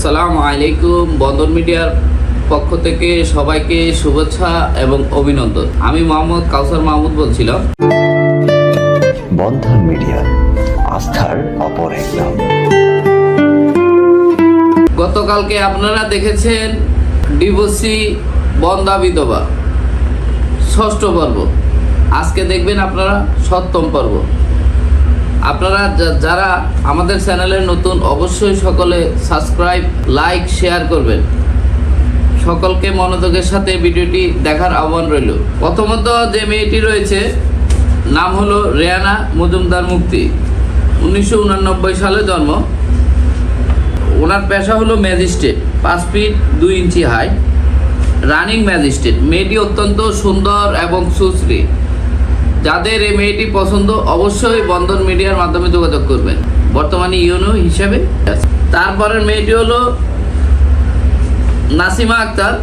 আসসালামু আলাইকুম বন্দর মিডিয়ার পক্ষ থেকে সবাইকে শুভেচ্ছা এবং অভিনন্দন। আমি মোহাম্মদ কাউসার মাহমুদ বলছিলাম। বন্ধন মিডিয়া আস্থার অপর এক নাম। গতকালকে আপনারা দেখেছেন ডিভোর্সি বন্দা বিধবা ষষ্ঠ পর্ব। আজকে দেখবেন আপনারা সপ্তম পর্ব। আপনারা যারা আমাদের চ্যানেলে নতুন, অবশ্যই সকলে সাবস্ক্রাইব, লাইক, শেয়ার করবেন। সকলকে মনোযোগের সাথে ভিডিওটি দেখার আহ্বান রইল। প্রথমত যে মেয়েটি রয়েছে, নাম হলো রেয়ানা মজুমদার মুক্তি উনিশশো সালে জন্ম। ওনার পেশা হলো ম্যাজিস্ট্রেট, পাঁচ ফিট দুই ইঞ্চি হাই, রানিং ম্যাজিস্ট্রেট। মেয়েটি অত্যন্ত সুন্দর এবং সুশ্রী। যাদের এই মেয়েটি পছন্দ, অবশ্যই বন্ধন মিডিয়ার মাধ্যমে যোগাযোগ করবেন। বর্তমানে ইউনো হিসেবে তারপরের মেয়েটি হলো নাসিমা আক্তার।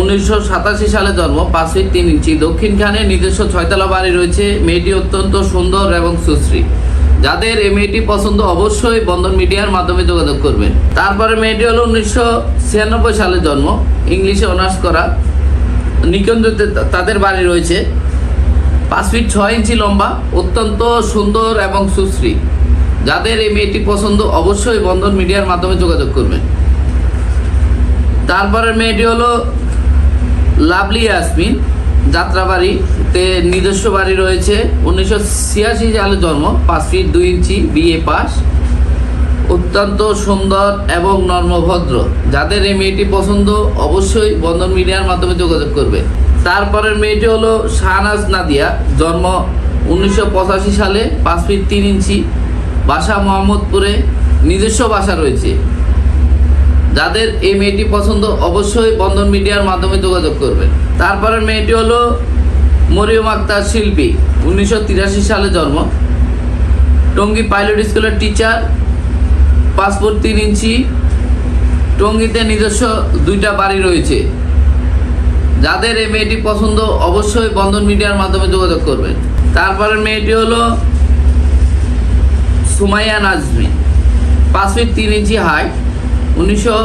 উনিশশো সাতাশি সালে জন্ম পাঁচ ফিট তিন ইঞ্চি। দক্ষিণখানে নিজস্ব ছয়তলা বাড়ি রয়েছে। মেয়েটি অত্যন্ত সুন্দর এবং সুশ্রী। যাদের এই মেয়েটি পছন্দ, অবশ্যই বন্ধন মিডিয়ার মাধ্যমে যোগাযোগ করবেন। তারপরে মেয়েটি হলো উনিশশো ছিয়ানব্বই সালে জন্ম। ইংলিশে অনার্স করা। নিকুঞ্জতে তাদের বাড়ি রয়েছে। পাঁচ ফিট ছয় ইঞ্চি লম্বা, অত্যন্ত সুন্দর এবং সুশ্রী। যাদের এই মেয়েটি পছন্দ, অবশ্যই বন্ধন মিডিয়ার মাধ্যমে যোগাযোগ করবেন তারপরের মেয়েটি হলো লাভলি ইয়াসমিন। যাত্রাবাড়িতে নিজস্ব বাড়ি রয়েছে। উনিশশো ছিয়াশি সালে জন্ম, পাঁচ ফিট দুই ইঞ্চি বিএ পাস। অত্যন্ত সুন্দর এবং নর্মভদ্র। যাদের এই মেয়েটি পছন্দ, অবশ্যই বন্ধন মিডিয়ার মাধ্যমে যোগাযোগ করবে। তারপরের মেয়েটি হলো শাহনাজ নাদিয়া, জন্ম উনিশশো পঁচাশি সালে, পাঁচ ফিট তিন ইঞ্চি, বাসা মোহাম্মদপুরে, নিজস্ব বাসা রয়েছে। যাদের এই মেয়েটি পছন্দ, অবশ্যই বন্ধন মিডিয়ার মাধ্যমে যোগাযোগ করবেন তারপরের মেয়েটি হলো মরিয়ম আক্তার শিল্পী, উনিশশো তিরাশি সালে জন্ম। টঙ্গী পাইলট স্কুলের টিচার পাসপোর্ট তিন ইঞ্চি, টঙ্গিতে নিজস্ব দুইটা বাড়ি রয়েছে। যাদের এই মেয়েটি পছন্দ, অবশ্যই বন্ধন মিডিয়ার মাধ্যমে যোগাযোগ করবেন। তারপরের মেয়েটি হলো সুমাইয়া নাজমি। পাঁচ ফিট তিন ইঞ্চি হাইট। উনিশশো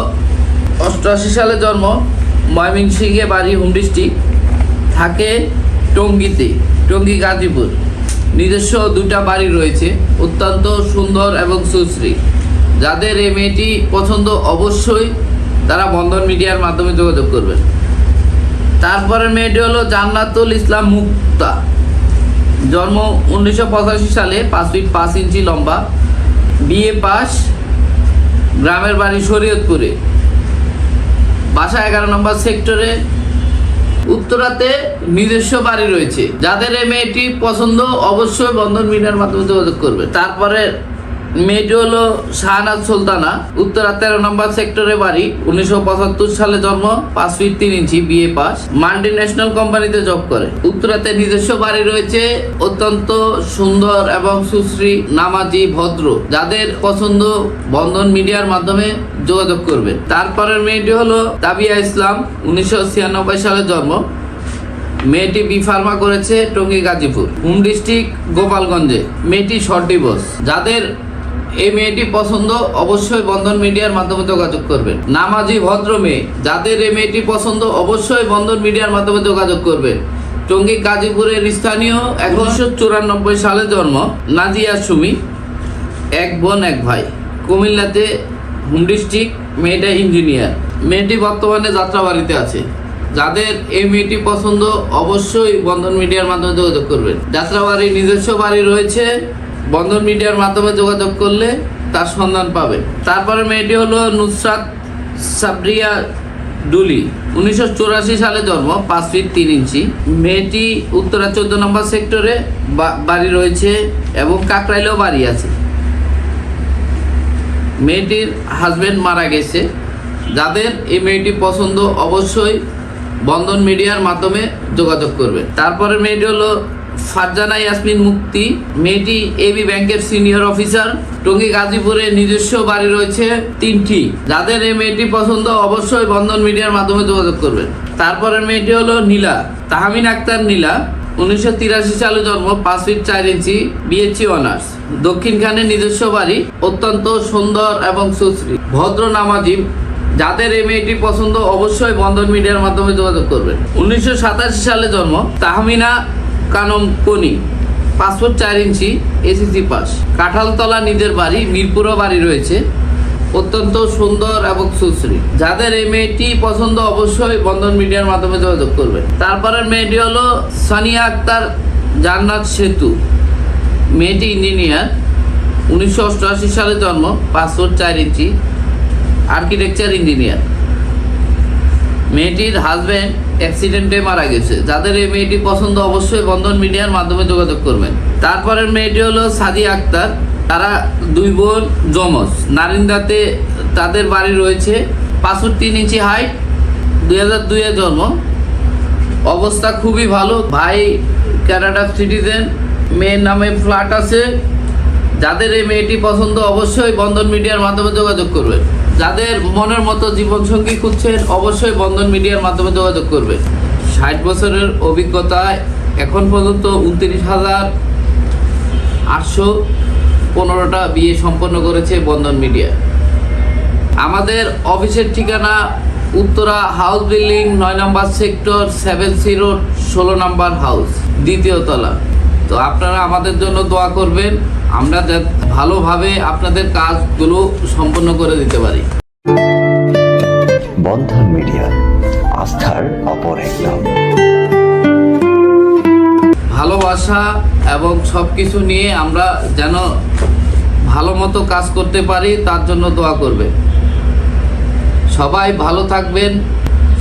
অষ্টআশি সালে জন্ম। ময়মনসিংহে বাড়ি, হোম ডিস্ট্রিক্ট। থাকে টঙ্গিতে, টঙ্গী গাজীপুর। নিজস্ব দুটা বাড়ি রয়েছে। অত্যন্ত সুন্দর এবং সুশ্রী। যাদের এই মেয়েটি পছন্দ অবশ্যই তারা বন্ধন মিডিয়ার মাধ্যমে যোগাযোগ করবেন। তারপরে মেয়েটি হলো জান্নাতুল ইসলাম মুক্তা। জন্ম উনিশশো পঁচাশি সালে, পাঁচ ফিট পাঁচ ইঞ্চি লম্বা। বিএ পাস, গ্রামের বাড়ি শরীয়তপুরে। বাসা এগারো নম্বর সেক্টরে। উত্তরাতে নিজস্ব বাড়ি রয়েছে। যাদের এই মেয়েটি পছন্দ অবশ্যই বন্ধন মিডিয়ার মাধ্যমে যোগাযোগ করবে। তারপরে মেয়েটি হলো শাহনাজ সুলতানা। উত্তরা তেরো নম্বর সেক্টরে বাড়ি। উনিশশো পঁচাত্তর সালে জন্ম, পাঁচ ফিট তিন ইঞ্চি বিএ পাস। মাল্টি ন্যাশনাল কোম্পানিতে জব করে। উত্তরাতে নিজস্ব বাড়ি রয়েছে, অত্যন্ত সুন্দর এবং সুশ্রী নামাজি ভদ্র, যাদের পছন্দ বন্ধন মিডিয়ার মাধ্যমে যোগাযোগ করবে। তারপরের মেয়েটি হলো তাবিয়া ইসলাম, উনিশশো ছিয়ানব্বই সালে জন্ম। মেয়েটি বি ফার্মা করেছে টঙ্গী গাজীপুর, হোম ডিস্ট্রিক্ট গোপালগঞ্জে। মেয়েটি শর্ট ডিভোর্স। যাদের এই মেয়েটি পছন্দ, অবশ্যই বন্ধন মিডিয়ার মাধ্যমে যোগাযোগ করবেন। নামাজি ভদ্র মেয়ে, যাদের এই মেয়েটি পছন্দ, অবশ্যই বন্ধন মিডিয়ার মাধ্যমে যোগাযোগ করবেন। টঙ্গী গাজীপুরের স্থানীয় একুশশো চুরানব্বই সালে জন্ম, নাজিয়া সুমি, এক বোন, এক ভাই। কুমিল্লাতে হোম ডিস্ট্রিক্ট, মেয়েটা ইঞ্জিনিয়ার। মেয়েটি বর্তমানে যাত্রাবাড়িতে আছে। যাদের এই মেয়েটি পছন্দ, অবশ্যই বন্ধন মিডিয়ার মাধ্যমে যোগাযোগ করবেন। যাত্রাবাড়ি নিজস্ব বাড়ি রয়েছে বন্ধন মিডিয়ার মাধ্যমে যোগাযোগ করলে তার সন্ধান পাবে। তারপরে মেয়েটি হলো নুসরাত সাবরিয়া ডুলি। উনিশশো চুরাশি সালে জন্ম, পাঁচ ফিট তিন ইঞ্চি। মেয়েটি উত্তরা চোদ্দ নম্বর সেক্টরে বাড়ি রয়েছে এবং কাকরাইলেও বাড়ি আছে। মেয়েটির হাজবেন্ড মারা গেছে। যাদের এই মেয়েটি পছন্দ অবশ্যই বন্ধন মিডিয়ার মাধ্যমে যোগাযোগ করবে। তারপরে মেয়েটি হলো ফারজানা ইয়াসমিন মুক্তি। মেয়েটি এবি ব্যাংকের সিনিয়র অফিসার টঙ্গী গাজীপুরে নিজস্ব বাড়ি রয়েছে তিনটি। যাদের এই মেয়েটি পছন্দ, অবশ্যই বন্ধন মিডিয়ার মাধ্যমে যোগাযোগ করবেন। তারপরে মেয়েটি হলো নীলা। তাহমিন আক্তার নীলা। উনিশশো তিরাশি সালে জন্ম, পাঁচ ফিট চার ইঞ্চি বিএসসি অনার্স দক্ষিণখানে নিজস্ব বাড়ি, অত্যন্ত সুন্দর এবং সুশ্রী, ভদ্র নামাজি যাদের এই মেয়েটি পছন্দ, অবশ্যই বন্ধন মিডিয়ার মাধ্যমে যোগাযোগ করবেন। উনিশশো সাতাশি সালে জন্ম, তাহমিনা কানম কনি পাসপোর্ট চার ইঞ্চি এসিসি পাস। কাঁঠালতলা নিজের বাড়ি, মিরপুরও বাড়ি রয়েছে। অত্যন্ত সুন্দর এবং সুশ্রী। যাদের এই মেয়েটি পছন্দ, অবশ্যই বন্ধন মিডিয়ার মাধ্যমে যোগাযোগ করবেন। তারপরের মেয়েটি হলো সানিয়া আক্তার জান্নাত সেতু। মেয়েটি ইঞ্জিনিয়ার। উনিশশো অষ্টআশি সালে জন্ম পাসপোর্ট চার ইঞ্চি। Architecture engineer. মেয়েটির হাজব্যান্ড অ্যাক্সিডেন্টে মারা গেছে। যাদের এই মেয়েটি পছন্দ অবশ্যই বন্ধন মিডিয়ার মাধ্যমে যোগাযোগ করবেন। তারপরের মেয়েটি হলো সাদি আক্তার। তারা দুই বোন যমজ। নারিন্দাতে তাদের বাড়ি রয়েছে তিন ইঞ্চি হাইট দুই হাজার দুইয়ে জন্ম। অবস্থা খুবই ভালো। ভাই ক্যানাডা সিটিজেন মেয়ের নামে ফ্ল্যাট আছে। যাদের এই মেয়েটি পছন্দ অবশ্যই বন্ধন মিডিয়ার মাধ্যমে যোগাযোগ করবেন। যাদের মনের মতো জীবনসঙ্গী খুঁজছেন, অবশ্যই বন্ধন মিডিয়ার মাধ্যমে যোগাযোগ করবেন। ষাট বছরের অভিজ্ঞতায় এখন পর্যন্ত উনত্রিশ হাজার আটশো পনেরোটা বিয়ে সম্পন্ন করেছে বন্ধন মিডিয়া। আমাদের অফিসের ঠিকানা উত্তরা হাউস বিল্ডিং, নয় নম্বর সেক্টর, সেভেন জিরো ষোলো নম্বর হাউস, দ্বিতীয় তলা। তো আপনারা আমাদের জন্য দোয়া করবেন আমরা ভালোভাবে আপনাদের কাজগুলো সম্পন্ন করে দিতে পারি। বন্ধন মিডিয়া আস্থার অপর এক নাম ভালোবাসা এবং সব কিছু নিয়ে আমরা যেন ভালো মতো কাজ করতে পারি তার জন্য দোয়া করবে সবাই ভালো থাকবেন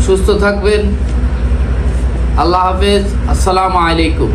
সুস্থ থাকবেন। আল্লাহ হাফেজ আসসালামু আলাইকুম।